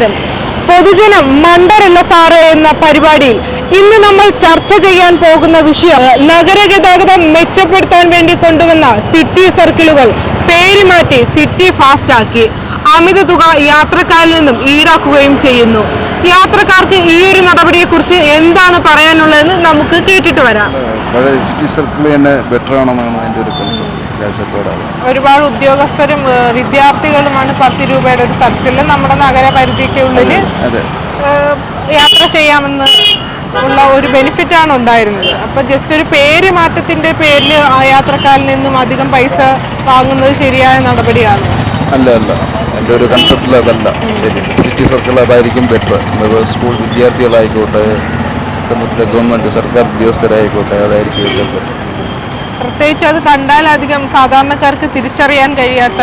നമസ്കാരം. പൊതുജനം മണ്ടരല്ല സാറ് എന്ന പരിപാടിയിൽ ഇന്ന് നമ്മൾ ചർച്ച ചെയ്യാൻ പോകുന്ന വിഷയം നഗരഗതാഗതം മെച്ചപ്പെടുത്താൻ വേണ്ടി കൊണ്ടുവന്ന സിറ്റി സർക്കിളുകൾ പേര് മാറ്റി സിറ്റി ഫാസ്റ്റ് ആക്കി അമിത തുക യാത്രക്കാരിൽ നിന്നും ഈടാക്കുകയും ചെയ്യുന്നു. യാത്രക്കാർക്ക് ഈ ഒരു നടപടിയെക്കുറിച്ച് എന്താണ് പറയാനുള്ളതെന്ന് നമുക്ക് കേട്ടിട്ട് വരാം. സിറ്റി സർക്കിൾ തന്നെ ബെറ്റർ ആണെന്നാണ് എന്റെ ഒരു ഒരുപാട് ഉദ്യോഗസ്ഥരും വിദ്യാർത്ഥികളുമാണ് പത്ത് രൂപയുടെ ഒരു സർക്കിളിൽ നമ്മുടെ നഗരപരിധിക്കുള്ളിൽ യാത്ര ചെയ്യാമെന്ന് ഉള്ള ഒരു ബെനിഫിറ്റ് ആണ് ഉണ്ടായിരുന്നത്. അപ്പൊ ജസ്റ്റ് ഒരു പേര് മാറ്റത്തിന്റെ പേരിൽ ആ യാത്രക്കാരിൽ നിന്നും അധികം പൈസ വാങ്ങുന്നത് ശരിയായ നടപടിയാണ്. അല്ല അല്ല. എന്റെ ഒരു കൺസെപ്റ്റിൽ അതല്ല. ശരി. സിറ്റി സർക്കിൾ അതായിരിക്കും ബെറ്റർ സ്കൂൾ വിദ്യാർത്ഥികളായിക്കോട്ടെ സമൂഹത്തിലെ ഗവൺമെന്റ് സർക്കാർ ഉദ്യോഗസ്ഥരായിക്കോട്ടെ അതായിരിക്കും ബെറ്റർ പ്രത്യേകിച്ച് അത് കണ്ടാൽ അധികം സാധാരണക്കാർക്ക് തിരിച്ചറിയാൻ കഴിയാത്ത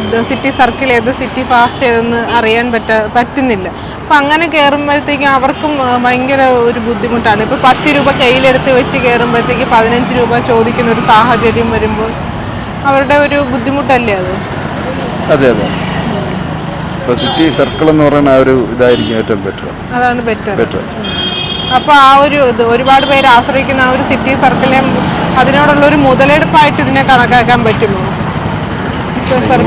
ഇത് സിറ്റി സർക്കിൾ ഏത് സിറ്റി ഫാസ്റ്റ് ഏതെന്ന് അറിയാൻ പറ്റ പറ്റുന്നില്ല. അപ്പം അങ്ങനെ കയറുമ്പോഴത്തേക്കും അവർക്കും ഭയങ്കര ഒരു ബുദ്ധിമുട്ടാണ്. ഇപ്പോൾ പത്ത് രൂപ കയ്യിലെടുത്ത് വെച്ച് കയറുമ്പോഴത്തേക്ക് പതിനഞ്ച് രൂപ ചോദിക്കുന്ന ഒരു സാഹചര്യം വരുമ്പോൾ അവരുടെ ഒരു ബുദ്ധിമുട്ടല്ലേ അത്? അതെ അതെ. ഇപ്പോൾ സിറ്റി സർക്കിൾ എന്ന് പറയുന്ന ആ ഒരു ഇതായിരിക്കും ഏറ്റവും ബെറ്റർ അതാണ് ബെറ്റർ ബെറ്റർ അപ്പോൾ ആ ഒരു ഇത് ഒരുപാട് പേര് ആശ്രയിക്കുന്ന ആ ഒരു സിറ്റി സർക്കിളിനെ അതിനോടുള്ള ഒരു മുതലെടുപ്പായിട്ട് ഇതിനെ കണക്കാക്കാൻ പറ്റുമോ?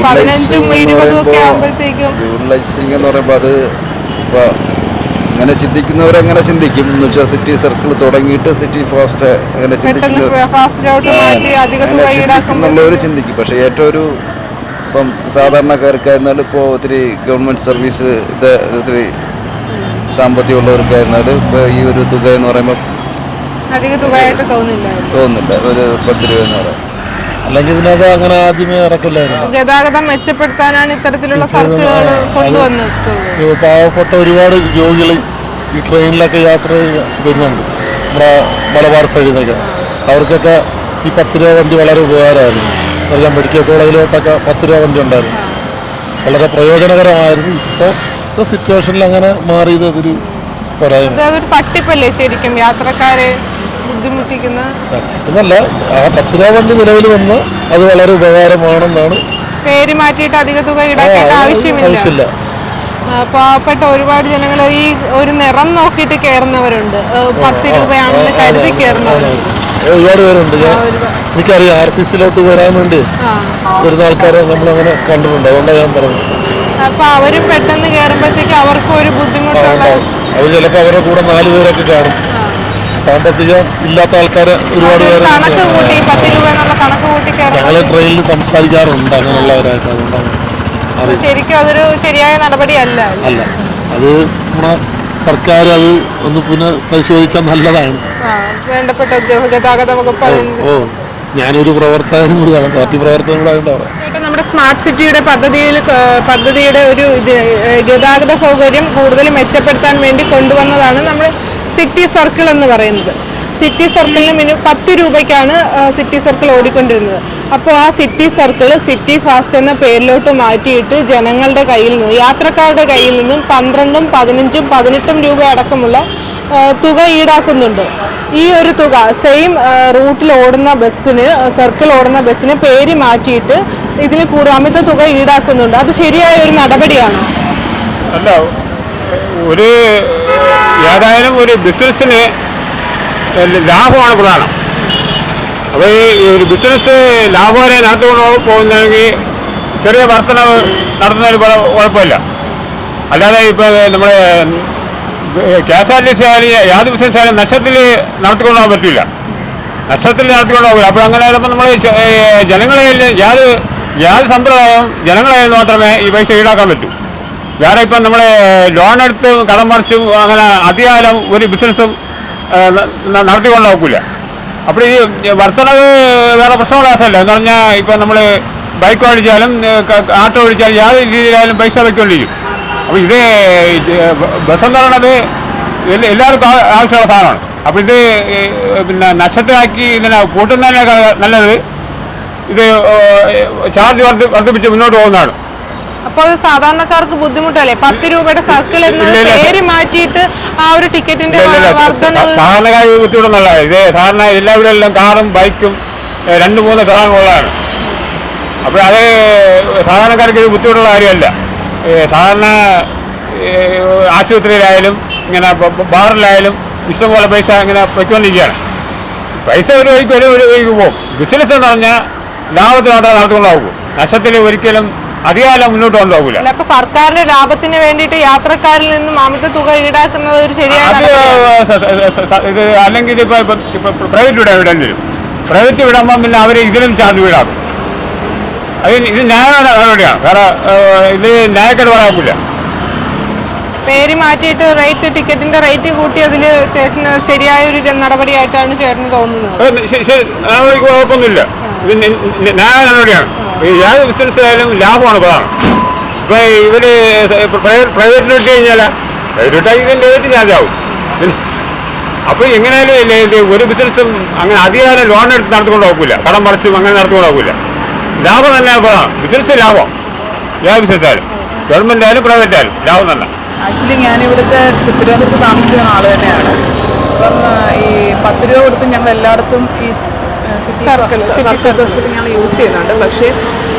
പതിനഞ്ചും ഇരുപതും ഒക്കെ ആകുമ്പോഴത്തേക്കും എന്ന് പറയുമ്പോൾ അത് ഇപ്പോൾ ഇങ്ങനെ ചിന്തിക്കുന്നവരങ്ങനെ ചിന്തിക്കും? എന്ന് വെച്ചാൽ സിറ്റി സർക്കിൾ തുടങ്ങിയിട്ട് സിറ്റി ഫാസ്റ്റ് അങ്ങനെ ചിന്തിക്കുന്നവർ ചിന്തിക്കും. പക്ഷേ ഏറ്റവും ഒരു ഇപ്പം സാധാരണക്കാർക്കായിരുന്നാലും ഇപ്പോൾ ഒത്തിരി ഗവൺമെന്റ് സർവീസ് ഇത് ഒത്തിരി സാമ്പത്തികമുള്ളവർക്കായിരുന്നാലും ഇപ്പോൾ ഈ ഒരു തുക എന്ന് പറയുമ്പോൾ അധിക തുകയായിട്ട് തോന്നില്ല തോന്നുന്നില്ല. ഒരു പത്ത് രൂപ എന്ന് പറയാം. അല്ലെങ്കിൽ പിന്നെ അത് അങ്ങനെ ആദ്യമേ ഇറക്കില്ലായിരുന്നു ഗതാഗതം മെച്ചപ്പെടുത്താനാണ് ഇത്തരത്തിലുള്ള സർക്കിളുകൾ കൊണ്ടുവന്നത് ഈ പാവപ്പെട്ട ഒരുപാട് രോഗികൾ ഈ ട്രെയിനിലൊക്കെ യാത്ര ചെയ്യ- വരുന്നുണ്ട്. നമ്മുടെ മലബാർ സൈഡിൽ നിന്നൊക്കെ. അവർക്കൊക്കെ ഈ പത്ത് രൂപ വണ്ടി വളരെ ഉപകാരമായിരുന്നു. എല്ലാം മെഡിക്കൽ കോളേജിലോട്ടൊക്കെ പത്ത് രൂപ വണ്ടി ഉണ്ടായിരുന്നു. വളരെ പ്രയോജനകരമായിരുന്നു ഇപ്പോഴത്തെ സിറ്റുവേഷനിൽ അങ്ങനെ മാറിയത് അതൊരു പോരായ്മ. അത് അതൊരു തട്ടിപ്പല്ലേ ശരിക്കും? യാത്രക്കാരെ ബുദ്ധിമുട്ടിക്കുന്ന തട്ടിപ്പെന്നല്ല ആ പത്ത് രൂപ വണ്ടി നിലവിൽ വന്ന് അത് വളരെ ഉപകാരമാണെന്നാണ്. പേര് മാറ്റിയിട്ട് അധിക തുക ഈടാക്കേണ്ട ആവശ്യമില്ല. പാവപ്പെട്ട ഒരുപാട് ജനങ്ങൾ ഈ ഒരു നിറം നോക്കിയിട്ട് കയറുന്നവരുണ്ട് പത്ത് രൂപയാണെന്ന് കരുതി കയറുന്നവരുണ്ട് ഒരുപാട് പേരുണ്ട്. ഞാൻ എനിക്കറിയാം ആർ സി സിയിലോട്ട് വരാൻ വേണ്ടി വരുന്ന ആൾക്കാരെ നമ്മളങ്ങനെ കണ്ടിട്ടുണ്ട്. അതുകൊണ്ടാണ് ഞാൻ പറഞ്ഞത്. അപ്പൊ അവരും പെട്ടെന്ന് കയറുമ്പോഴത്തേക്ക് അവർക്കും ഒരു ബുദ്ധിമുട്ടുള്ള അവർ ചിലപ്പോൾ അവരുടെ കൂടെ നാല് പേരൊക്കെ കാണും. സാമ്പത്തികം ഇല്ലാത്ത ആൾക്കാരെ ഒരുപാട് ഒരു പേര് കണക്ക് കൂട്ടി പത്ത് രൂപ എന്നുള്ള കണക്ക് കൂട്ടി ഞങ്ങൾ കയറുമ്പോൾ ട്രെയിനിൽ സംസാരിക്കാറുണ്ട് അങ്ങനെയുള്ളവരായിട്ട് അതുകൊണ്ടാണ് അറിയാം ശരിക്കും അതൊരു ശരിയായ നടപടിയല്ല അല്ല. അത് നമ്മുടെ സർക്കാർ അത് ഒന്ന് പുനഃ പരിശോധിച്ചാൽ നല്ലതാണ്. ആ, വേണ്ടപ്പെട്ട ഉദ്യോഗ ഗതാഗത വകുപ്പ് ഓ. ഞാനൊരു പ്രവർത്തകനും കൂടിയാണ് പാർട്ടി പ്രവർത്തകനും കൂടെ ആയതുകൊണ്ട് പറയാം നമ്മുടെ സ്മാർട്ട് സിറ്റിയുടെ പദ്ധതിയിൽ പദ്ധതിയുടെ ഒരു ഗതാഗത സൗകര്യം കൂടുതൽ മെച്ചപ്പെടുത്താൻ വേണ്ടി കൊണ്ടുവന്നതാണ് നമ്മൾ സിറ്റി സർക്കിൾ എന്ന് പറയുന്നത്. സിറ്റി സർക്കിളിന് മിനി പത്ത് രൂപയ്ക്കാണ് സിറ്റി സർക്കിൾ ഓടിക്കൊണ്ടിരുന്നത്. അപ്പോൾ ആ സിറ്റി സർക്കിൾ സിറ്റി ഫാസ്റ്റ് എന്ന പേരിലോട്ട് മാറ്റിയിട്ട് ജനങ്ങളുടെ കയ്യിൽ നിന്ന് യാത്രക്കാരുടെ കയ്യിൽ നിന്നും പന്ത്രണ്ടും പതിനഞ്ചും പതിനെട്ടും രൂപ അടക്കമുള്ള തുക ഈടാക്കുന്നുണ്ട്. ഈ ഒരു തുക സെയിം റൂട്ടിൽ ഓടുന്ന ബസ്സിന് സർക്കിൾ ഓടുന്ന ബസ്സിന് പേര് മാറ്റിയിട്ട് ഇതിൽ കൂടുതൽ അമിത തുക ഈടാക്കുന്നുണ്ട്. അത് ശരിയായ ഒരു നടപടിയാണ്? അല്ല ഒരു ഏതായാലും ഒരു ബിസിനസ്സിന് ലാഭമാണ് പ്രധാനം. അപ്പോൾ ഈ ഒരു ബിസിനസ് ലാഭകരെ നടത്തിക്കൊണ്ട് പോകുന്നെങ്കിൽ ചെറിയ വർധനവ് നടത്തുന്നതിന് കുഴപ്പമില്ല. അല്ലാതെ ഇപ്പോൾ നമ്മുടെ K S R T C ആയാലും യാതൊരു ബിസിനസ് ആയാലും നഷ്ടത്തിൽ നടത്തിക്കൊണ്ടുപോകാൻ പറ്റില്ല. നഷ്ടത്തിൽ നടത്തിക്കൊണ്ടാവില്ല അപ്പോൾ അങ്ങനെ ആയപ്പോൾ നമ്മൾ ജനങ്ങളെ യാതൊരു യാതൊരു സമ്പ്രദായവും ജനങ്ങളെ മാത്രമേ ഈ പൈസ ഈടാക്കാൻ പറ്റൂ. വേറെ ഇപ്പം നമ്മൾ ലോൺ എടുത്ത് കടം മറിച്ചും അങ്ങനെ അധികാരം ഒരു ബിസിനസ്സും നടത്തിക്കൊണ്ട് നോക്കില്ല അപ്പോൾ ഈ വർധനവ് വേറെ പ്രശ്നമുള്ള എന്ന് പറഞ്ഞാൽ ഇപ്പം നമ്മൾ ബൈക്ക് ഓടിച്ചാലും ആട്ടോ ഓടിച്ചാലും യാതൊരു രീതിയിലായാലും പൈസ വയ്ക്കൊണ്ടിരിക്കും അപ്പോൾ ഇത് ബസ് എന്ന് പറയുന്നത് എല്ലാ- എല്ലാവർക്കും ആവശ്യമുള്ള സാധനമാണ്. അപ്പോൾ ഇത് പിന്നെ നഷ്ടത്തിലാക്കി ഇതിനെ കൂട്ടുന്നതിനേക്കാൾ നല്ലത് ഇത് ചാർജ് വർദ്ധി വർദ്ധിപ്പിച്ച് മുന്നോട്ട് പോകുന്നതാണ്. അപ്പോൾ അത് സാധാരണക്കാർക്ക് ബുദ്ധിമുട്ടല്ലേ? പത്ത് രൂപയുടെ സർക്കിൾ എന്ന. പേര് മാറ്റിയിട്ട് ആ ഒരു ടിക്കറ്റിന്റെ സാധാരണക്കാർ ബുദ്ധിമുട്ടുന്നല്ല ഇത് സാധാരണ എല്ലാവരും എല്ലാം കാറും ബൈക്കും രണ്ടു മൂന്ന് സാധനങ്ങളുള്ളതാണ്. അപ്പോൾ അത് സാധാരണക്കാർക്ക് ബുദ്ധിമുട്ടുള്ള കാര്യമല്ല. സാധാരണ ആശുപത്രിയിലായാലും ഇങ്ങനെ ബാറിലായാലും വിശ്വം പോലെ പൈസ ഇങ്ങനെ വെച്ചുകൊണ്ടിരിക്കുകയാണ് പൈസ ഒരു വഴിക്ക് ഒരു ഒരു വഴിക്ക് പോകും. ബിസിനസ് എന്ന് പറഞ്ഞാൽ ലാഭത്തിന് മാത്രമേ നടത്തുകൊണ്ടാവും നഷ്ടത്തിൽ ഒരിക്കലും അധികാലം മുന്നോട്ട് കൊണ്ടുപോകില്ല അപ്പൊ സർക്കാരിന്റെ ലാഭത്തിന് വേണ്ടിയിട്ട് യാത്രക്കാരിൽ നിന്നും അമിത തുക ഈടാക്കുന്നത് ഒരു സ- ഇത് അല്ലെങ്കിൽ ഇപ്പം പ്രൈവറ്റ് വിടാൻ വിടേണ്ടി വരും. പ്രൈവറ്റ് വിടുമ്പം പിന്നെ അവർ ഇതിലും ചാർജ് വീടാക്കും അത് ഇത് ന്യായ നടപടിയാണ് വേറെ ഇത് ന്യായക്കേട് പറയാക്കില്ല പേര് മാറ്റിയിട്ട് റേറ്റ് ടിക്കറ്റിന്റെ റേറ്റ് കൂട്ടി അതിൽ ചേട്ടന് ശരിയായ ഒരു നടപടിയായിട്ടാണ് ചേട്ടന് തോന്നുന്നത്. നടപടിക്ക് കുഴപ്പമൊന്നുമില്ല. ഇത് ന്യായ നടപടിയാണ് ഏത് ബിസിനസ് ആയാലും ലാഭമാണ് പ്രധാനം ഇപ്പൊ ഇവർ പ്രൈവറ്റിൽ വിട്ട് കഴിഞ്ഞാൽ പ്രൈവറ്റ് ഇതിന്റെ റേറ്റ് ചാർജ് ആവും അപ്പോൾ എങ്ങനെയാലും ഒരു ബിസിനസ്സും അങ്ങനെ അധികാരം ലോൺ എടുത്ത് നടത്തിക്കൊണ്ട് നോക്കില്ല കടം മറിച്ചും അങ്ങനെ നടത്തിക്കൊണ്ട് പോകില്ല ലാഭം നല്ല ലാഭമാണ്. ബിസിനസ് ലാഭം. ഏത് ബിസിനസ്സായാലും ഗവൺമെന്റ് ഗവൺമെന്റ് ആയാലും പ്രൈവറ്റ് ആയാലും ലാഭം തന്നെ ആക്ച്വലി ഞാൻ ഇവിടുത്തെ തിരുവനന്തപുരത്ത് താമസിക്കുന്ന ആൾ തന്നെയാണ്. അപ്പം ഈ പത്ത് രൂപ കൊടുത്ത് ഞങ്ങൾ എല്ലായിടത്തും ഈ സിറ്റി ഞങ്ങൾ യൂസ് ചെയ്യുന്നുണ്ട്. പക്ഷേ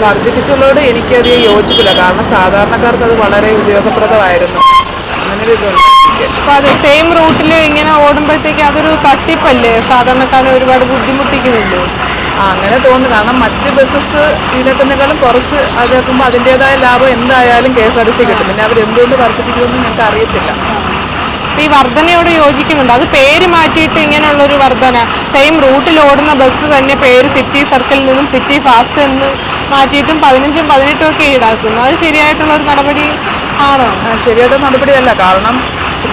വർദ്ധിപ്പിച്ചുള്ളതോട് എനിക്കത് യോജിപ്പില്ല. കാരണം സാധാരണക്കാർക്ക് അത് വളരെ ഉപയോഗപ്രദമായിരുന്നു. അപ്പൊ അത് സെയിം റൂട്ടിൽ ഇങ്ങനെ ഓടുമ്പോഴത്തേക്ക് അതൊരു തട്ടിപ്പല്ലേ? സാധാരണക്കാരെ ഒരുപാട് ബുദ്ധിമുട്ടിക്കുന്നില്ലേ? അങ്ങനെ തോന്നുന്നു. കാരണം മറ്റ് ബസ്സസ് ഇതിനേക്കാളും കുറച്ച് അതാക്കുമ്പോൾ അതിന്റെതായ ലാഭം എന്തായാലും K S R T C കിട്ടും. പിന്നെ അവർ എന്തുകൊണ്ട് വർദ്ധിപ്പിക്കുമെന്ന് ഞങ്ങൾക്ക് അറിയത്തില്ല. ഈ വർധനയോട് യോജിക്കുന്നുണ്ട്? അത് പേര് മാറ്റിയിട്ട് ഇങ്ങനെയുള്ളൊരു വർധന. സെയിം റൂട്ടിൽ ഓടുന്ന ബസ് തന്നെ പേര് സിറ്റി സർക്കിളിൽ നിന്നും സിറ്റി ഫാസ്റ്റ് എന്ന് മാറ്റിയിട്ടും പതിനഞ്ചും പതിനെട്ടും ഒക്കെ ഈടാക്കുന്നു. അത് ശരിയായിട്ടുള്ള ഒരു നടപടി ആണോ? ശരിയായിട്ടുള്ള ശരിയായിട്ട് നടപടിയല്ല. കാരണം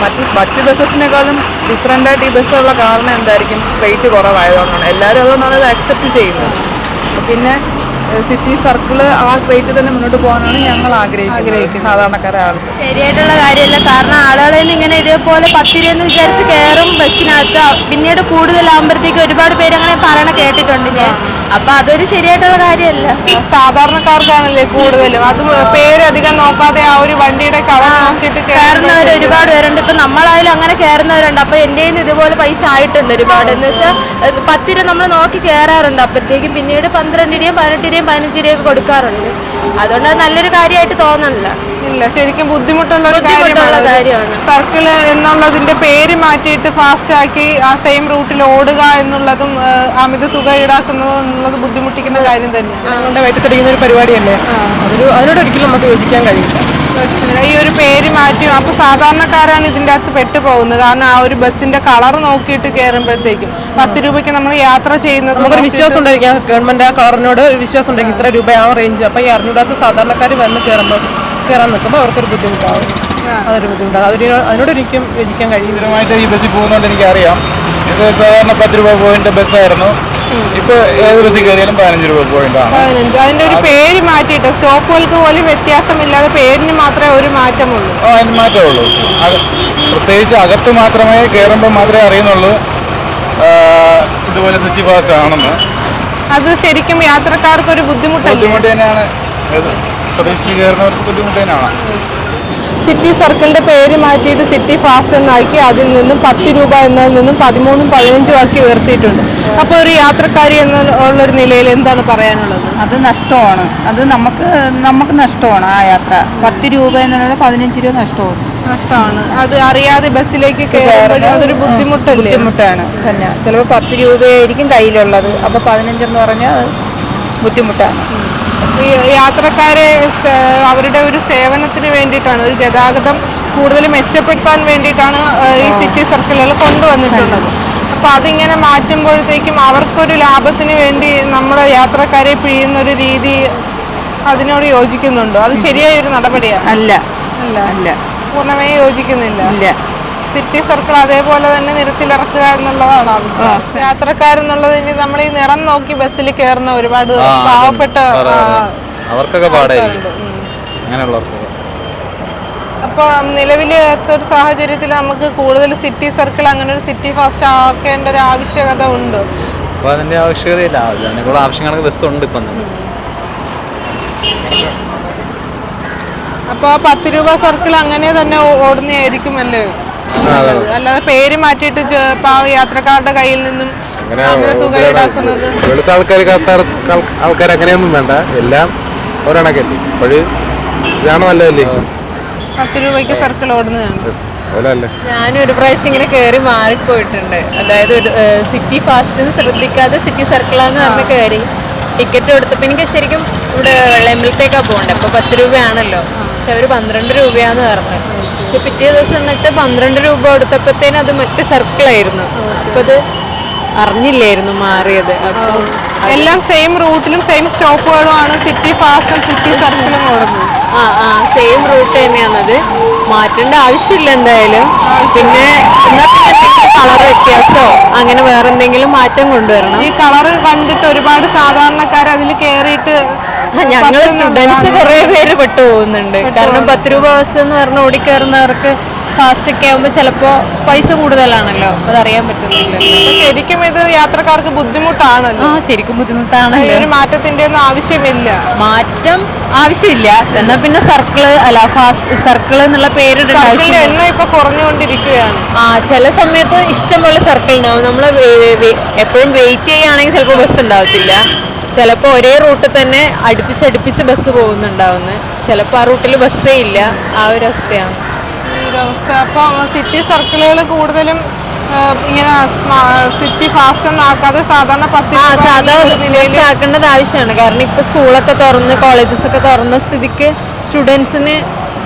മറ്റ് മറ്റ് ബസ്സസിനേക്കാളും ഡിഫറെന്റ് ആയിട്ട് ഈ ബസ്സുള്ള കാരണം എന്തായിരിക്കും? റേറ്റ് കുറവായതുകൊണ്ടാണ്. എല്ലാവരും അതുകൊണ്ടാണ് അത് അക്സെപ്റ്റ് ചെയ്യുന്നത്. പിന്നെ സിറ്റി സർക്കിൾ ആ റേറ്റ് തന്നെ മുന്നോട്ട് പോകാനാണ് ഞങ്ങൾ ആഗ്രഹിക്കുന്നത്. സാധാരണക്കാരെ ആൾക്ക് ശരിയായിട്ടുള്ള കാര്യമല്ല. കാരണം ആളുകളിൽ നിന്ന് ഇങ്ങനെ ഇതേപോലെ പത്ത് വിചാരിച്ച് കയറും ബസ്സിനകത്ത്. പിന്നീട് കൂടുതലാകുമ്പോഴത്തേക്ക് ഒരുപാട് പേര് അങ്ങനെ പറയണ കേട്ടിട്ടുണ്ട് ഞാൻ. അപ്പൊ അതൊരു ശരിയായിട്ടുള്ള കാര്യമല്ല. സാധാരണക്കാർക്കാണല്ലേ കൂടുതലും. അത് പേരധികം നോക്കാതെ ആ ഒരു വണ്ടിയുടെ കളർ നോക്കിയിട്ട് കയറുന്നവർ ഒരുപാട് പേരുണ്ട്. ഇപ്പൊ നമ്മളായാലും അങ്ങനെ കയറുന്നവരുണ്ട്. അപ്പൊ എന്റെ ഇതുപോലെ പൈസ ആയിട്ടുണ്ട് ഒരുപാട്. എന്ന് വെച്ചാൽ പത്ത് രൂപ നമ്മൾ നോക്കി കയറാറുണ്ട്. അപ്പോഴത്തേക്കും പിന്നീട് പന്ത്രണ്ട് രൂപയും പതിനെട്ട് രൂപയും പതിനഞ്ച് കൊടുക്കാറുണ്ട്. അതുകൊണ്ട് നല്ലൊരു കാര്യമായിട്ട് തോന്നണില്ല. ഇല്ല ശരിക്കും ബുദ്ധിമുട്ടുള്ള ഒരു ബുദ്ധിമുട്ടുള്ള കാര്യമാണ്. സർക്കിൾ സർക്കിൾ എന്നുള്ളതിന്റെ പേര് മാറ്റിയിട്ട് ഫാസ്റ്റ് ആക്കി ആ സെയിം റൂട്ടിൽ ഓടുക എന്നുള്ളതും അമിത തുക ഈടാക്കുന്നതും എന്നുള്ളത് ബുദ്ധിമുട്ടിക്കുന്ന കാര്യം തന്നെയാണ്. ഞങ്ങളുടെ വയറ്റത്തിരിക്കുന്ന ഒരു പരിപാടിയല്ലേ? അതൊരു അതിനോട് ഒരിക്കലും നമുക്ക് യോജിക്കാൻ കഴിയില്ല. ഈ ഒരു പേര് മാറ്റി അപ്പൊ സാധാരണക്കാരാണ് ഇതിന്റെ അകത്ത് പെട്ടുപോകുന്നത്. കാരണം ആ ഒരു ബസ്സിന്റെ കളർ നോക്കിയിട്ട് കയറുമ്പോഴത്തേക്കും പത്ത് രൂപയ്ക്ക് നമ്മൾ യാത്ര ചെയ്യുന്നത് നമുക്കൊരു വിശ്വാസം ഉണ്ടായിരിക്കാം ഗവൺമെന്റ് ആ കളറിനോട് ഒരു വിശ്വാസം ഉണ്ടായിരിക്കും ഇത്ര രൂപ ആ റേഞ്ച് അപ്പൊ ഈ അറിഞ്ഞൂടാത്ത സാധാരണക്കാർ വന്ന് കയറുമ്പോൾ കയറാൻ നിൽക്കുമ്പോൾ അവർക്കൊരു ബുദ്ധിമുട്ടാവും. അതൊരു ബുദ്ധിമുട്ടാണ്. അതൊരു അതിനോടൊരിക്കും യോജിക്കാൻ കഴിയും സ്ഥിരമായിട്ട് ഈ ബസ്സിൽ പോകുന്നതുകൊണ്ട് എനിക്കറിയാം. ഇത് സാധാരണ പത്ത് രൂപ പോയിന്റ് ബസ്സായിരുന്നു. ഇപ്പൊ ഏത് ബസ്സിൽ കയറിയാലും പതിനഞ്ച് രൂപ പോയിന്റ് ആണ്. അതിന്റെ ഒരു പേര് മാറ്റിയിട്ട് സ്റ്റോപ്പുകൾക്ക് പോലും വ്യത്യാസമില്ലാതെ പേരിന് മാത്രമേ ഒരു മാറ്റമുള്ളൂ. ആ അതിന് മാറ്റമേ ഉള്ളൂ. അത് പ്രത്യേകിച്ച് അകത്ത് മാത്രമേ കയറുമ്പോൾ മാത്രമേ അറിയുന്നുള്ളൂ. ഇതുപോലെ സിറ്റി പാസ് ആണെന്ന്. അത് ശരിക്കും യാത്രക്കാർക്ക് ഒരു ബുദ്ധിമുട്ടല്ലേ? ബുദ്ധിമുട്ട് തന്നെയാണ്. പ്രതീക്ഷിച്ച് കയറുന്നവർക്ക് ബുദ്ധിമുട്ട് തന്നെയാണ് സിറ്റി സർക്കിളിന്റെ പേര് മാറ്റിയിട്ട് സിറ്റി ഫാസ്റ്റ് എന്നാക്കി അതിൽ നിന്നും പത്ത് രൂപ എന്നതിൽ നിന്നും പതിമൂന്നും പതിനഞ്ചും ആക്കി ഉയർത്തിയിട്ടുണ്ട്. അപ്പോൾ ഒരു യാത്രക്കാരി എന്ന ഉള്ളൊരു നിലയിൽ എന്താണ് പറയാനുള്ളത്? അത് നഷ്ടമാണ്. അത് നമുക്ക് നമുക്ക് നഷ്ടമാണ് ആ യാത്ര. പത്ത് രൂപ എന്നുള്ളത് പതിനഞ്ച് രൂപ നഷ്ടമാണ്. നഷ്ടമാണ്. അത് അറിയാതെ ബസ്സിലേക്ക് കയറുമ്പോഴും അതൊരു ബുദ്ധിമുട്ടല്ലേ? ബുദ്ധിമുട്ടാണ്. തന്നെ. ചിലപ്പോൾ പത്ത് രൂപയായിരിക്കും കയ്യിലുള്ളത്. അപ്പോൾ പതിനഞ്ചെന്ന് പറഞ്ഞാൽ അത് ബുദ്ധിമുട്ടാണ്. ഈ യാത്രക്കാരെ അവരുടെ ഒരു സേവനത്തിന് വേണ്ടിയിട്ടാണ് ഒരു ഗതാഗതം കൂടുതൽ മെച്ചപ്പെടുത്താൻ വേണ്ടിയിട്ടാണ് ഈ സിറ്റി സർക്കിളുകൾ കൊണ്ടുവന്നിട്ടുള്ളത്. അപ്പോൾ അതിങ്ങനെ മാറ്റുമ്പോഴത്തേക്കും അവർക്കൊരു ലാഭത്തിന് വേണ്ടി നമ്മുടെ യാത്രക്കാരെ പിഴിയുന്ന ഒരു രീതി അതിനോട് യോജിക്കുന്നുണ്ടോ? അത് ശരിയായ ഒരു നടപടിയാണ് അല്ല. അല്ല. അല്ല. പൂർണമായി യോജിക്കുന്നില്ല? ഇല്ല. സിറ്റി സർക്കിൾ അതേപോലെ തന്നെ നിരത്തിലിറക്കുക എന്നുള്ളതാണ് യാത്രക്കാരെന്നുള്ളത് ഇനി നമ്മൾ ഈ നിറം നോക്കി ബസ്സിൽ കയറുന്ന ഒരുപാട് പാവപ്പെട്ട അപ്പൊ അവർക്കൊക്കെ. അങ്ങനെയുള്ളവർക്ക്. അപ്പോൾ നിലവിൽ ഒരു സാഹചര്യത്തിൽ നമുക്ക് കൂടുതൽ സിറ്റി സർക്കിൾ അങ്ങനെ ഒരു സിറ്റി ഫാസ്റ്റ് ആക്കേണ്ട ഒരു ആവശ്യകത ഉണ്ട്. അപ്പോൾ അതിന്റെ ആവശ്യകതയില്ല. അതിനുള്ള ആവശ്യങ്ങൾക്ക് ഉണ്ട് ഇപ്പം അപ്പോൾ പത്ത് രൂപ സർക്കിൾ അങ്ങനെ തന്നെ ഓടുന്നതായിരിക്കും ഓടുന്നതായിരിക്കുമല്ലേ. അല്ലാതെ പേര് മാറ്റിയിട്ട് യാത്രക്കാരുടെ കയ്യിൽ നിന്നും വെളുത്ത ആൾക്കാർ ആൾക്കാർ അങ്ങനെയൊന്നും വേണ്ട. എല്ലാം ഒരണക്കല്ലേ അപ്പോൾ ഇതാണ് നല്ലതല്ലേ? പത്ത് രൂപയ്ക്ക് സർക്കിൾ ഓടുന്നതാണ്. ഞാനും ഒരു പ്രാവശ്യം ഇങ്ങനെ കയറി മാറിപ്പോയിട്ടുണ്ട്. അതായത് സിറ്റി ഫാസ്റ്റ് ശ്രദ്ധിക്കാതെ സിറ്റി സർക്കിളാന്ന് പറഞ്ഞ് കയറി ടിക്കറ്റ് എടുത്തപ്പോൾ എനിക്ക് ശരിക്കും ഇവിടെ വെള്ളയമ്പലത്തേക്കാണ് പോകേണ്ടത് അപ്പോൾ പത്ത് രൂപയാണല്ലോ. പക്ഷെ അവർ പന്ത്രണ്ട് രൂപയാന്ന് പറഞ്ഞു. പക്ഷെ പിറ്റേ ദിവസം എന്നിട്ട് പന്ത്രണ്ട് രൂപ കൊടുത്തപ്പോഴത്തേനും അത് മറ്റ് സർക്കിളായിരുന്നു അപ്പോൾ അത് അറിഞ്ഞില്ലായിരുന്നു മാറിയത്. എല്ലാം സെയിം റൂട്ടിലും സെയിം സ്റ്റോപ്പുകളുമാണ് സിറ്റി ഫാസ്റ്റും സിറ്റി സർക്കിളും ഓടുന്നത്. ആ ആ സെയിം റൂട്ട് തന്നെയാണത്. മാറ്റേണ്ട ആവശ്യമില്ല എന്തായാലും. പിന്നെ എന്നാ പിന്നെ എന്തെങ്കിലും കളർ വ്യത്യാസമോ അങ്ങനെ വേറെ എന്തെങ്കിലും മാറ്റം കൊണ്ടുവരണം. ഈ കളർ കണ്ടിട്ട് ഒരുപാട് സാധാരണക്കാർ അതിൽ കയറിയിട്ട് ഞങ്ങൾ സ്റ്റുഡൻസ് കുറേ കുറെ പേര് പെട്ടു പോകുന്നുണ്ട് കാരണം പത്ത് രൂപ ബസ് എന്ന് പറഞ്ഞ് ഓടിക്കയറുന്നവർക്ക് ഫാസ്റ്റ് ഒക്കെ ആകുമ്പോൾ ചിലപ്പോൾ പൈസ കൂടുതലാണല്ലോ. അതറിയാൻ പറ്റുന്നില്ല അപ്പൊ ശരിക്കും ഇത് യാത്രക്കാർക്ക് ബുദ്ധിമുട്ടാണല്ലോ. ആ ശരിക്കും ബുദ്ധിമുട്ടാണല്ലോ. ഒരു മാറ്റത്തിന്റെ ഒന്നും ആവശ്യമില്ല. മാറ്റം ആവശ്യമില്ല. എന്നാൽ പിന്നെ സർക്കിൾ അല്ല ഫാസ്റ്റ് സർക്കിൾ എന്നുള്ള പേരിടേണ്ട സർക്കിളിന്റെ എണ്ണം ഇപ്പൊ കുറഞ്ഞുകൊണ്ടിരിക്കുകയാണ്. ആ ചില സമയത്ത് ഇഷ്ടമുള്ള സർക്കിൾ ഉണ്ടാവും നമ്മൾ എപ്പോഴും വെയിറ്റ് ചെയ്യുകയാണെങ്കിൽ ചിലപ്പോൾ ബസ് ഉണ്ടാവത്തില്ല. ചിലപ്പോൾ ഒരേ റൂട്ടിൽ തന്നെ അടുപ്പിച്ചടുപ്പിച്ച് ബസ് പോകുന്നുണ്ടാവുന്നു. ചിലപ്പോൾ ആ റൂട്ടിൽ ബസ്സേ ഇല്ല. ആ ഒരു അവസ്ഥയാണ്. ഈ ഒരു അവസ്ഥ അപ്പൊ സിറ്റി സർക്കിളുകൾ കൂടുതലും ഇങ്ങനെ സിറ്റി ഫാസ്റ്റ് ഒന്നും ആക്കാതെ സാധാരണ പത്ത് ബസ് ആക്കേണ്ടത് ആവശ്യമാണ്. കാരണം ഇപ്പോൾ സ്കൂളൊക്കെ തുറന്ന് കോളേജസ് ഒക്കെ തുറന്ന സ്ഥിതിക്ക് സ്റ്റുഡൻസിന്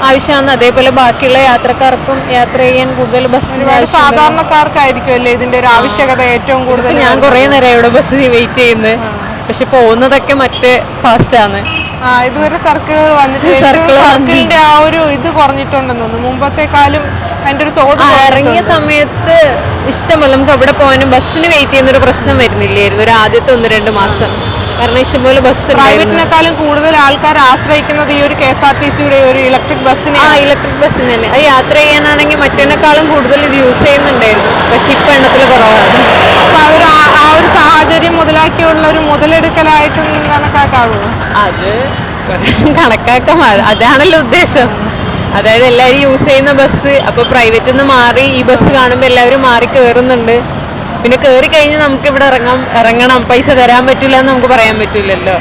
ആവശ്യമാണ്. അതേപോലെ ബാക്കിയുള്ള യാത്രക്കാർക്കും യാത്ര ചെയ്യാൻ കൂടുതൽ ബസ്സിന് സാധാരണക്കാർക്കായിരിക്കും അല്ലേ ഇതിന്റെ ഒരു ആവശ്യകത ഏറ്റവും കൂടുതൽ ഞാൻ കുറെ നേരം ഇവിടെ ബസ്സിന് വെയിറ്റ് ചെയ്യുന്നത്? പക്ഷെ പോകുന്നതൊക്കെ മറ്റേ ഫാസ്റ്റാണ് ആ ഇതുവരെ സർക്കിളുകൾ വന്നിട്ട് സർക്കിളിന്റെ ആ ഒരു ഇത് കുറഞ്ഞിട്ടുണ്ടെന്ന് തോന്നുന്നു. മുമ്പത്തെക്കാളും അതിന്റെ ഒരു തോത് ഇറങ്ങിയ സമയത്ത് ഇഷ്ടമല്ല. നമുക്ക് അവിടെ പോകാനും ബസ്സിന് വെയിറ്റ് ചെയ്യുന്ന ഒരു പ്രശ്നം വരുന്നില്ലായിരുന്നു. ഒരു ആദ്യത്തെ ഒന്ന് രണ്ട് മാസം. കാരണം ഇഷ്ടംപോലെ ബസ് പ്രൈവറ്റിനെക്കാളും കൂടുതൽ ആൾക്കാർ ആശ്രയിക്കുന്നത് ഈ ഒരു കെ എസ് ആർ ടി സിയുടെ ഒരു ഇലക്ട്രിക് ബസ്സിനെ ആ ഇലക്ട്രിക് ബസ്സിന് തന്നെ അത് യാത്ര ചെയ്യാനാണെങ്കിൽ മറ്റേനേക്കാളും കൂടുതൽ ഇത് യൂസ് ചെയ്യുന്നുണ്ടായിരുന്നു. പക്ഷെ ഇപ്പം എണ്ണത്തിൽ കുറവാണ്. ആ- ആ ഒരു സാഹചര്യം മുതലാക്കിയുള്ള ഒരു മുതലെടുക്കലായിട്ട് കണക്കാക്കാവുമോ അത് കണക്കാക്കാൻ അതാണല്ലോ ഉദ്ദേശം. അതായത് എല്ലാവരും യൂസ് ചെയ്യുന്ന ബസ് അപ്പോൾ പ്രൈവറ്റിൽ നിന്ന് മാറി ഈ ബസ് കാണുമ്പോൾ എല്ലാവരും മാറി കയറുന്നുണ്ട് പിന്നെ കയറി കഴിഞ്ഞ് നമുക്ക് ഇവിടെ ഇറങ്ങാം ഇറങ്ങണം. പൈസ തരാൻ പറ്റില്ല എന്ന് നമുക്ക് പറയാൻ പറ്റില്ലല്ലോ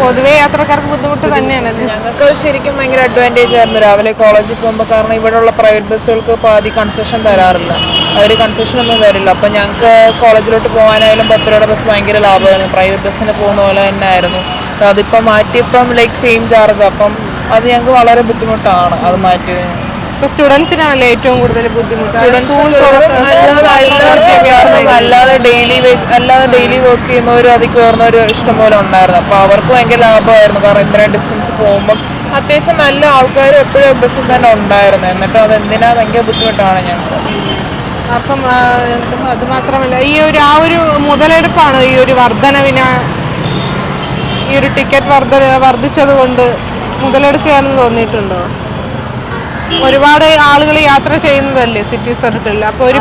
പൊതുവെ യാത്രക്കാർക്ക് ബുദ്ധിമുട്ട് തന്നെയാണ്. ഞങ്ങൾക്ക് ശരിക്കും ഭയങ്കര അഡ്വാന്റേജ് ആയിരുന്നു രാവിലെ കോളേജിൽ പോകുമ്പോൾ കാരണം ഇവിടെയുള്ള പ്രൈവറ്റ് ബസ്സുകൾക്ക് പാതി കൺസെഷൻ തരാറില്ല. അവർ കൺസെഷൻ ഒന്നും തരില്ല. അപ്പം ഞങ്ങൾക്ക് കോളേജിലോട്ട് പോകാനായാലും പത്ത് രൂപയുടെ ബസ് ഭയങ്കര ലാഭമായിരുന്നു. പ്രൈവറ്റ് ബസ്സിന് പോകുന്ന പോലെ തന്നെ ആയിരുന്നു. അപ്പോൾ അതിപ്പം മാറ്റിയപ്പം ലൈക്ക് സെയിം ചാർജ് അപ്പം അത് ഞങ്ങൾക്ക് വളരെ ബുദ്ധിമുട്ടാണ്. അത് മാറ്റി ഇപ്പൊ സ്റ്റുഡൻസിനാണല്ലോ ഏറ്റവും കൂടുതൽ ബുദ്ധിമുട്ട്? അല്ലാതെ ഡെയിലി അല്ലാതെ ഡെയിലി വർക്ക് ചെയ്യുന്നവരും അതിൽ കയറുന്നവരും ഇഷ്ടംപോലെ ഉണ്ടായിരുന്നു. അപ്പൊ അവർക്ക് ഭയങ്കര ലാഭമായിരുന്നു. കാരണം ഇത്രയും ഡിസ്റ്റൻസ് പോകുമ്പോൾ അത്യാവശ്യം നല്ല ആൾക്കാർ എപ്പോഴും ബസ്സിൽ തന്നെ ഉണ്ടായിരുന്നു. എന്നിട്ട് അത് എന്തിനാ ഭയങ്കര ബുദ്ധിമുട്ടാണ് ഞങ്ങൾക്ക്. അപ്പം അത് മാത്രമല്ല ഈ ഒരു ആ ഒരു മുതലെടുപ്പാണ് ഈ ഒരു വർധനവിന ഈ ഒരു ടിക്കറ്റ് വർധ വർദ്ധിച്ചത് കൊണ്ട് മുതലെടുക്കുകയാണെന്ന് തോന്നിയിട്ടുണ്ടോ? ഒരുപാട് ആളുകൾ യാത്ര ചെയ്യുന്നതല്ലേ സിറ്റി സർക്കിളിൽ അപ്പൊ ഒരു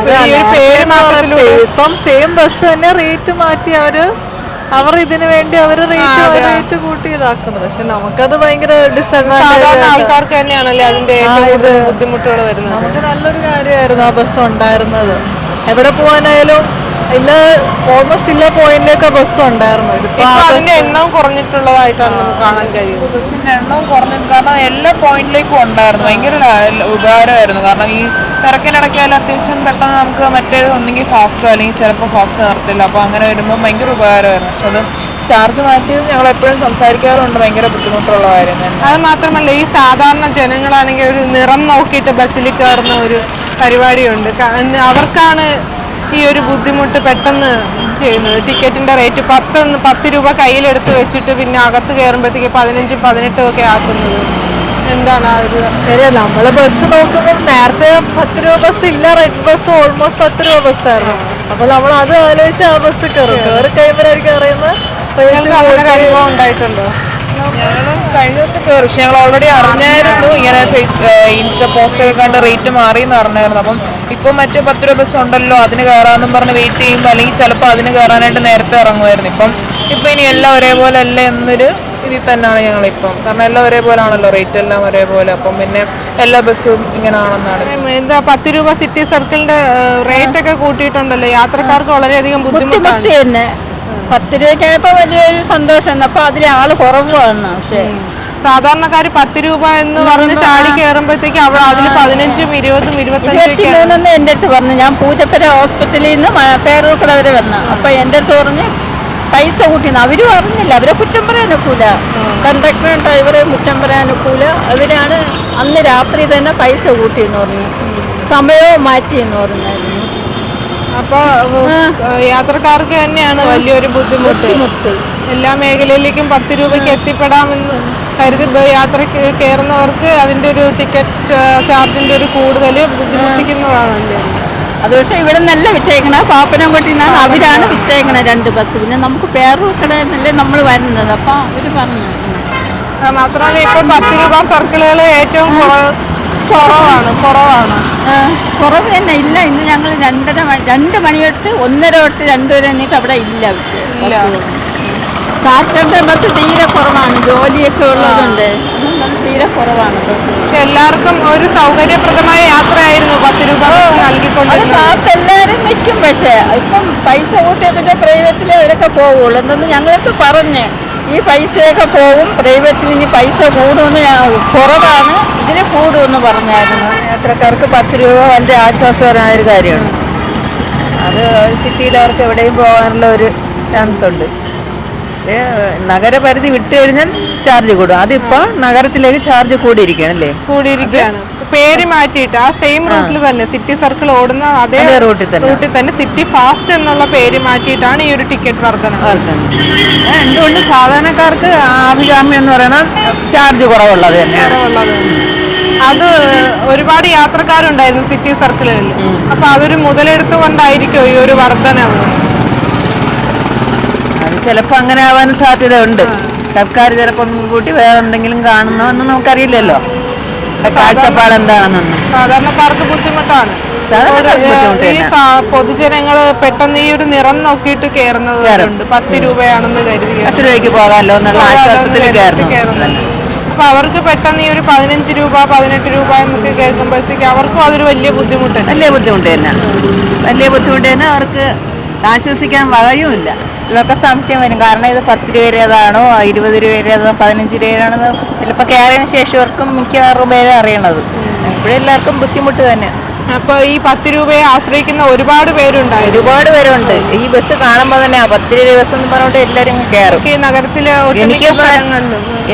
പേര് മാറ്റത്തിലൂടെ ഇപ്പം സെയിം ബസ് തന്നെ റേറ്റ് മാറ്റി അവർ അവർ ഇതിനു വേണ്ടി അവർ റേറ്റ് റേറ്റ് കൂട്ടി ഇതാക്കുന്നത് പക്ഷെ നമുക്കത് ഭയങ്കര ഡിസഡ്വാന്റേജ് ആൾക്കാർക്ക് തന്നെയാണല്ലേ അതിന്റെ ബുദ്ധിമുട്ടുകൾ വരുന്നത്? നമുക്ക് നല്ലൊരു കാര്യമായിരുന്നു ആ ബസ് ഉണ്ടായിരുന്നത്. എവിടെ പോകാനായാലും ഇല്ല ഓൾമോസ്റ്റ് ഇല്ല പോയിന്റിലൊക്കെ ബസ് ഉണ്ടായിരുന്നു. ഇതിപ്പോ അതിന്റെ എണ്ണം എണ്ണവും കുറഞ്ഞിട്ടുള്ളതായിട്ടാണ് നമുക്ക് കാണാൻ കഴിയുന്നത്. ബസ്സിന്റെ എണ്ണവും കുറഞ്ഞു കാരണം എല്ലാ പോയിന്റിലേക്കും ഉണ്ടായിരുന്നു. ഭയങ്കര ഉപകാരമായിരുന്നു. കാരണം ഈ തിരക്കിനിടയ്ക്കായാലും അത്യാവശ്യം പെട്ടെന്ന് നമുക്ക് മറ്റേ ഒന്നെങ്കിൽ ഫാസ്റ്റോ അല്ലെങ്കിൽ ചിലപ്പോൾ ഫാസ്റ്റ് നിർത്തില്ല. അപ്പോൾ അങ്ങനെ വരുമ്പോൾ ഭയങ്കര ഉപകാരമായിരുന്നു. പക്ഷെ അത് ചാർജ് മാറ്റി ഞങ്ങൾ എപ്പോഴും സംസാരിക്കാറുണ്ട്. ഭയങ്കര ബുദ്ധിമുട്ടുള്ള കാര്യം തന്നെ. അത് മാത്രമല്ല ഈ സാധാരണ ജനങ്ങളാണെങ്കിൽ ഒരു നിറം നോക്കിയിട്ട് ബസ്സിൽ കയറുന്ന ഒരു പരിപാടിയുണ്ട്. അവർക്കാണ് ഈ ഒരു ബുദ്ധിമുട്ട് പെട്ടെന്ന് ചെയ്യുന്നത്. ടിക്കറ്റിന്റെ റേറ്റ് പത്ത് പത്ത് രൂപ കയ്യിലെടുത്ത് വെച്ചിട്ട് പിന്നെ അകത്ത് കയറുമ്പോഴത്തേക്ക് പതിനഞ്ചും പതിനെട്ടും ഒക്കെ ആക്കുന്നത്. എന്താണ് ആ ഒരു ശരിയാ നമ്മൾ ബസ് നോക്കുമ്പോൾ നേരത്തെ പത്ത് രൂപ ബസ് ഇല്ല റെഡ് ബസ് ഓൾമോസ്റ്റ് പത്ത് രൂപ ബസ്സായിരുന്നു അപ്പൊ നമ്മൾ അത് ആലോചിച്ച് ആ ബസ് കയറും കയറി കഴിയുമ്പോഴായിരിക്കും അറിയുന്നത് നിങ്ങൾക്ക് അങ്ങനെ ഒരു അനുഭവം ഉണ്ടായിട്ടുണ്ടോ? ഞങ്ങൾ കഴിഞ്ഞ ദിവസം കയറി പക്ഷെ ഞങ്ങൾ ഓൾറെഡി അറിഞ്ഞായിരുന്നു. ഇങ്ങനെ ഫേസ് ഇൻസ്റ്റ പോസ്റ്റ് ഒക്കെ കണ്ട് റേറ്റ് മാറി എന്ന് അറിഞ്ഞായിരുന്നു. അപ്പം ഇപ്പം മറ്റു പത്ത് രൂപ ബസ് ഉണ്ടല്ലോ അതിന് കയറാമെന്നും പറഞ്ഞ് വെയിറ്റ് ചെയ്യുമ്പോൾ അല്ലെങ്കിൽ ചിലപ്പോൾ അതിന് കയറാനായിട്ട് നേരത്തെ ഇറങ്ങുമായിരുന്നു. ഇപ്പം ഇപ്പം ഇനി എല്ലാം ഒരേപോലെ അല്ല എന്നൊരു ഇതിൽ തന്നെയാണ് ഞങ്ങളിപ്പം കാരണം എല്ലാം ഒരേപോലെ ആണല്ലോ റേറ്റ് എല്ലാം ഒരേപോലെ. അപ്പം പിന്നെ എല്ലാ ബസ്സും ഇങ്ങനെ ആണെന്നാണ്. എന്താ പത്ത് രൂപ സിറ്റി സർക്കിളിന്റെ റേറ്റ് ഒക്കെ കൂട്ടിയിട്ടുണ്ടല്ലോ. യാത്രക്കാർക്ക് വളരെയധികം ബുദ്ധിമുട്ടാണ്. തന്നെ. പത്ത് രൂപയ്ക്കായപ്പോ വലിയൊരു സന്തോഷം. അപ്പൊ അതിലെ ആൾ കുറവാണ്. പക്ഷെ സാധാരണക്കാര് പത്ത് രൂപ എന്ന് പറഞ്ഞ് ചാടി കയറുമ്പോഴത്തേക്ക് അവിടെ അതിൽ പതിനഞ്ചും ഇരുപതും ഇരുപത്തഞ്ചും എന്റെ എന്റെ അടുത്ത് പറഞ്ഞു. ഞാൻ പൂജപ്പുര ഹോസ്പിറ്റലിൽ നിന്ന് പേരൂർക്കട വരെ വന്നു. അപ്പൊ എന്റെ അടുത്ത് പറഞ്ഞ് പൈസ കൂട്ടിന്ന്. അവരും അറിഞ്ഞില്ല അവരെ കുറ്റം പറയാൻ ഒക്കൂല. കണ്ടക്ടറും ഡ്രൈവറെയും കുറ്റം പറയാൻ ഒക്കൂല. അവരാണ് അന്ന് രാത്രി തന്നെ പൈസ കൂട്ടിയെന്ന് പറഞ്ഞു. സമയവും മാറ്റിയെന്ന് പറഞ്ഞായിരുന്നു. അപ്പൊ ഏഹ്, യാത്രക്കാർക്ക് തന്നെയാണ് വലിയൊരു ബുദ്ധിമുട്ട്. എല്ലാ മേഖലയിലേക്കും പത്ത് രൂപയ്ക്ക് എത്തിപ്പെടാമെന്ന് കരുതി യാത്ര കയറുന്നവർക്ക് അതിന്റെ ഒരു ടിക്കറ്റ് ചാർജിന്റെ ഒരു കൂടുതൽ ബുദ്ധിമുട്ടിക്കുന്നതാണല്ലേ അത് പക്ഷേ ഇവിടെ നല്ല വിറ്റേക്കണ. പാപ്പനംകൊട്ടി നിന്നാണ് അവരാണ് വിറ്റേക്കണ രണ്ട് ബസ്. പിന്നെ നമുക്ക് പേരൂർക്കട എന്നല്ലേ നമ്മൾ വരുന്നത്. അപ്പോൾ അവർ പറഞ്ഞു. മാത്രമല്ല ഇപ്പോൾ പത്ത് രൂപ സർക്കിളുകൾ ഏറ്റവും കുറ- കുറവാണ് കുറവാണ്. കുറവ് തന്നെ ഇല്ല. ഇന്ന് ഞങ്ങൾ രണ്ടര രണ്ട് മണി തൊട്ട് ഒന്നര തൊട്ട് രണ്ടുവരെ എന്നിട്ട് അവിടെ ഇല്ല. പക്ഷേ സാറ്റർഡേ ബസ് തീരെ കുറവാണ്. ജോലിയൊക്കെ ഉള്ളതുകൊണ്ട് തീരെ കുറവാണ് ബസ്. എല്ലാവർക്കും ഒരു സൗകര്യപ്രദമായ യാത്രയായിരുന്നു. പത്ത് രൂപ നൽകിക്കൊണ്ട് എല്ലാവരും നിൽക്കും പക്ഷേ ഇപ്പം പൈസ കൂട്ടിയ പിന്നെ പ്രൈവറ്റിലെ അവരൊക്കെ പോവുള്ളൂ. എന്തെന്ന് ഞങ്ങൾക്ക് പറഞ്ഞ് ഈ പൈസയൊക്കെ പോകും പ്രൈവറ്റിൽ ഇനി പൈസ കൂടുമെന്ന് ഞാൻ- കുറവാണ്. ഇതിൽ കൂടുമെന്ന് പറഞ്ഞായിരുന്നു. യാത്രക്കാർക്ക് പത്ത് രൂപ വളരെ ആശ്വാസകരമായ ഒരു കാര്യമാണ്. അത് സിറ്റിയിൽ അവർക്ക് എവിടെയും പോകാനുള്ള ഒരു ചാൻസ് ഉണ്ട് പക്ഷേ നഗരപരിധി വിട്ട് കഴിഞ്ഞാൽ ചാർജ് കൂടും. അതിപ്പോ നഗരത്തിലേക്ക് ചാർജ് കൂടിയിരിക്കുകയാണ് അല്ലേ? കൂടിയിരിക്കുകയാണ്. പേര് മാറ്റിയിട്ട് ആ സെയിം റൂട്ടിൽ തന്നെ സിറ്റി സർക്കിൾ ഓടുന്ന അതേ റൂട്ടിൽ തന്നെ. റൂട്ടിൽ തന്നെ സിറ്റി ഫാസ്റ്റ് എന്നുള്ള പേര് മാറ്റിയിട്ടാണ് ഈ ഒരു ടിക്കറ്റ് വർധന. എന്തുകൊണ്ട് സാധാരണക്കാർക്ക് ആഭിഗാമ്യം എന്ന് പറയുന്നത് ചാർജ് കുറവുള്ളത് തന്നെയാണ് അത് ഒരുപാട് യാത്രക്കാരുണ്ടായിരുന്നു സിറ്റി സർക്കിളുകളിൽ അപ്പൊ അതൊരു മുതലെടുത്തുകൊണ്ടായിരിക്കും ഈ ഒരു വർധനവ്. അത് ചിലപ്പോൾ അങ്ങനെ ആവാൻ സാധ്യതയുണ്ട് സർക്കാർ ചിലപ്പം കൂട്ടി വേറെ എന്തെങ്കിലും കാണുന്നോ എന്ന് നമുക്കറിയില്ലല്ലോ. കാഴ്ചപ്പാട് എന്താണെന്നൊന്നും. സാധാരണക്കാർക്ക് ബുദ്ധിമുട്ടാണ്. ഈ പൊതുജനങ്ങൾ പെട്ടെന്ന് ഈ ഒരു നിറം നോക്കിയിട്ട് കയറുന്നവരുണ്ട് പത്ത് രൂപയാണെന്ന് കരുതി പത്ത് രൂപയ്ക്ക് പോകാമല്ലോ എന്നുള്ള ആശ്വാസത്തിൽ കയറുന്നു കയറുന്നത് അപ്പൊ അവർക്ക് പെട്ടെന്ന് ഈ ഒരു പതിനഞ്ച് രൂപ പതിനെട്ട് രൂപ എന്നൊക്കെ കേൾക്കുമ്പോഴത്തേക്ക് അവർക്കും അതൊരു വലിയ ബുദ്ധിമുട്ട് വലിയ ബുദ്ധിമുട്ട് തന്നെ. വലിയ ബുദ്ധിമുട്ട് തന്നെ അവർക്ക് ആശ്വസിക്കാൻ വകയുമില്ല ഇതൊക്കെ സംശയം വരും. കാരണം ഇത് പത്ത് രൂപയുടേതാണോ ഇരുപത് രൂപയുടേതാണോ പതിനഞ്ച് രൂപയുടേതാണെന്ന് ചിലപ്പോൾ കയറിയതിന് ശേഷവർക്കും മിക്കവാറും പേരെ അറിയണത്. ഇപ്പോഴെല്ലാവർക്കും ബുദ്ധിമുട്ട് തന്നെ. അപ്പോൾ ഈ പത്ത് രൂപയെ ആശ്രയിക്കുന്ന ഒരുപാട് പേരുണ്ട് ഒരുപാട് പേരുണ്ട്. ഈ ബസ് കാണുമ്പോൾ തന്നെ ആ പത്ത് രൂപ ബസ് എന്ന് പറഞ്ഞുകൊണ്ട് എല്ലാവരും കയറും. ഈ നഗരത്തിലെ എനിക്ക്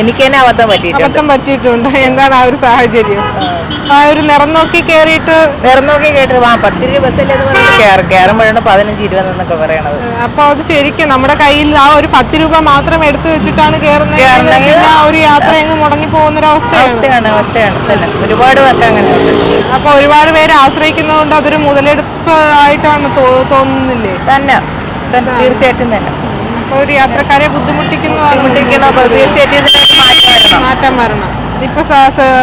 എനിക്ക് തന്നെ അബദ്ധം പറ്റിയിട്ടുണ്ട്. അബദ്ധം പറ്റിയിട്ടുണ്ട്. എന്താണ് ആ ഒരു സാഹചര്യം? ആ ഒരു നിറം നോക്കി കയറിയിട്ട് നിറം നോക്കി കേട്ടിട്ട് ആ പത്ത് രൂപ ബസ്സല്ലേ എന്ന് പറഞ്ഞിട്ട് കയറും കയറുമ്പോഴാണ് പതിനഞ്ച് ഇരുപത് എന്നൊക്കെ പറയണത്. അപ്പൊ അത് ശരിക്കും നമ്മുടെ കയ്യിൽ ആ ഒരു പത്ത് രൂപ മാത്രം എടുത്തു വെച്ചിട്ടാണ് കയറുന്നത് ആ ഒരു യാത്ര അങ്ങ് മുടങ്ങി പോകുന്ന ഒരു അവസ്ഥയാണ് അവസ്ഥയാണ്. തന്നെ ഒരുപാട് പേർക്ക് അങ്ങനെയുണ്ട്. അപ്പൊ ഒരുപാട് പേര് ആശ്രയിക്കുന്നതുകൊണ്ട് അതൊരു മുതലെടുപ്പ് ആയിട്ടാണ് തോന്നുന്നില്ലേ? തന്നെ തന്നെ തീർച്ചയായിട്ടും തന്നെ. ഒരു യാത്രക്കാരെ ബുദ്ധിമുട്ടിക്കുന്നതാണ്. അപ്പോൾ തീർച്ചയായിട്ടും മാറ്റം വരണം ഇപ്പൊ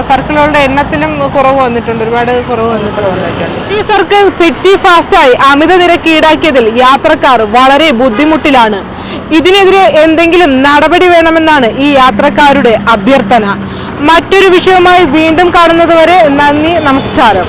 സർക്കിളുകളുടെ എണ്ണത്തിലും കുറവ് വന്നിട്ടുണ്ട് ഒരുപാട് കുറവ് വന്നിട്ടുണ്ട്. ഈ സർക്കിൾ സിറ്റി ഫാസ്റ്റായി അമിത നിരക്ക് ഈടാക്കിയതിൽ യാത്രക്കാർ വളരെ ബുദ്ധിമുട്ടിലാണ്. ഇതിനെതിരെ എന്തെങ്കിലും നടപടി വേണമെന്നാണ് ഈ യാത്രക്കാരുടെ അഭ്യർത്ഥന. മറ്റൊരു വിഷയവുമായി വീണ്ടും കാണുന്നതുവരെ നന്ദി നമസ്കാരം.